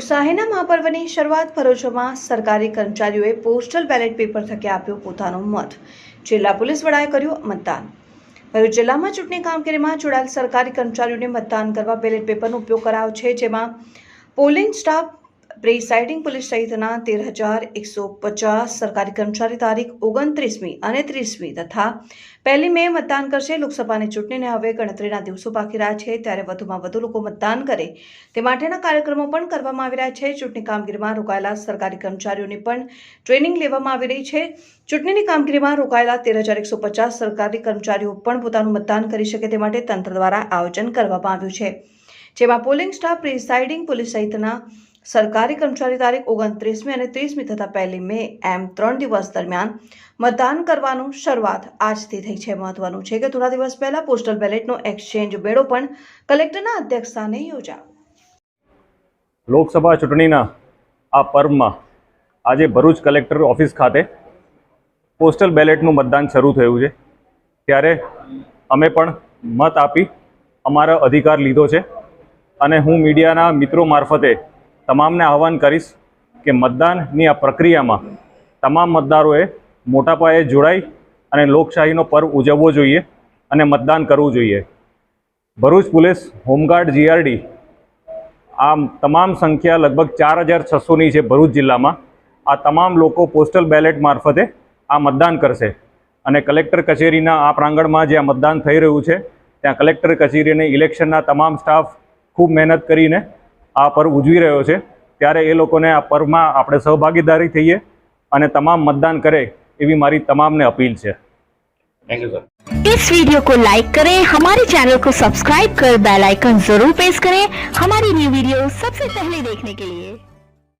લોકશાહીના મહાપર્વની શરૂઆત ફરજોમાં સરકારી કર્મચારીઓએ પોસ્ટલ બેલેટ પેપર થકી આપ્યો પોતાનો મત. જિલ્લા પોલીસ વડાએ કર્યું મતદાન. ભરૂચ જિલ્લામાં ચૂંટણી કામગીરીમાં જોડાયેલ સરકારી કર્મચારીઓને મતદાન કરવા બેલેટ પેપરનો ઉપયોગ કરાયો છે, જેમાં પોલિંગ સ્ટાફ પ્રિસાઇડિંગ પોલીસ સહિતના તેર હજાર એકસો પચાસ સરકારી કર્મચારી તારીખ ઓગણત્રીસમી અને ત્રીસમી તથા પહેલી મે મતદાન કરશે. લોકસભાની ચૂંટણીને હવે ગણતરીના દિવસો બાકી રહ્યા છે. ત્યારે વધુમાં વધુ લોકો મતદાન કરે તે માટેના કાર્યક્રમો પણ કરવામાં આવી રહ્યા છે. ચૂંટણી કામગીરીમાં રોકાયેલા સરકારી કર્મચારીઓની પણ ટ્રેનિંગ લેવામાં આવી રહી છે. ચૂંટણીની કામગીરીમાં રોકાયેલા તેર હજાર એકસો પચાસ સરકારી કર્મચારીઓ પણ પોતાનું મતદાન કરી શકે તે માટે તંત્ર દ્વારા આયોજન કરવામાં આવ્યું છે. જેમાં પોલિંગ સ્ટાફ, પ્રિસાઇડિંગ પોલીસ સહિતના સરકારી કર્મચારી તારીખ ઓગણત્રીસમી અને ત્રીસમી તથા પહેલી મે એમ ત્રણ દિવસ દરમિયાન મતદાન કરવાનું શરૂઆત આજથી થઈ છે. મહત્વનું છે કે થોડા દિવસ પહેલા પોસ્ટલ બેલેટનો એક્સચેન્જ મેળો પણ કલેક્ટરના અધ્યક્ષસ્થાને યોજાયો. લોકસભા ચૂંટણીના આ પર્વમાં આજે ભરૂચ કલેક્ટર ઓફિસ ખાતે પોસ્ટલ બેલેટનું મતદાન શરૂ થયું છે. ત્યારે અમે પણ મત આપી અમારો અધિકાર લીધો છે અને હું મીડિયાના મિત્રો મારફતે તમામને આહવાન કરીશ કે મતદાનની આ પ્રક્રિયામાં તમામ મતદારોએ મોટા પાયે જોડાઈ અને લોકશાહીનો પર્વ ઉજવવો જોઈએ અને મતદાન કરવું જોઈએ. ભરૂચ પોલીસ હોમગાર્ડ જીઆરડી આ તમામ સંખ્યા લગભગ ચાર હજાર છસોની છે ભરૂચ જિલ્લામાં. આ તમામ લોકો પોસ્ટલ બેલેટ મારફતે આ મતદાન કરશે. અને કલેક્ટર કચેરીના આ પ્રાંગણમાં જ્યાં મતદાન થઈ રહ્યું છે, ત્યાં કલેક્ટર કચેરી અને ઇલેક્શનના તમામ સ્ટાફ ખૂબ મહેનત કરીને આ પર્વ ઉજવી રહ્યો છે ત્યારે એ લોકોને આ પર્વમાં આપણે સહભાગીદારી થઈએ અને તમામ મતદાન કરે એવી મારી તમામને અપીલ છે थैंक यू सर इस वीडियो को लाइक करें हमारे चैनल को सब्सक्राइब कर बेल आइकन जरूर प्रेस करें हमारी न्यू वीडियो सबसे पहले देखने के लिए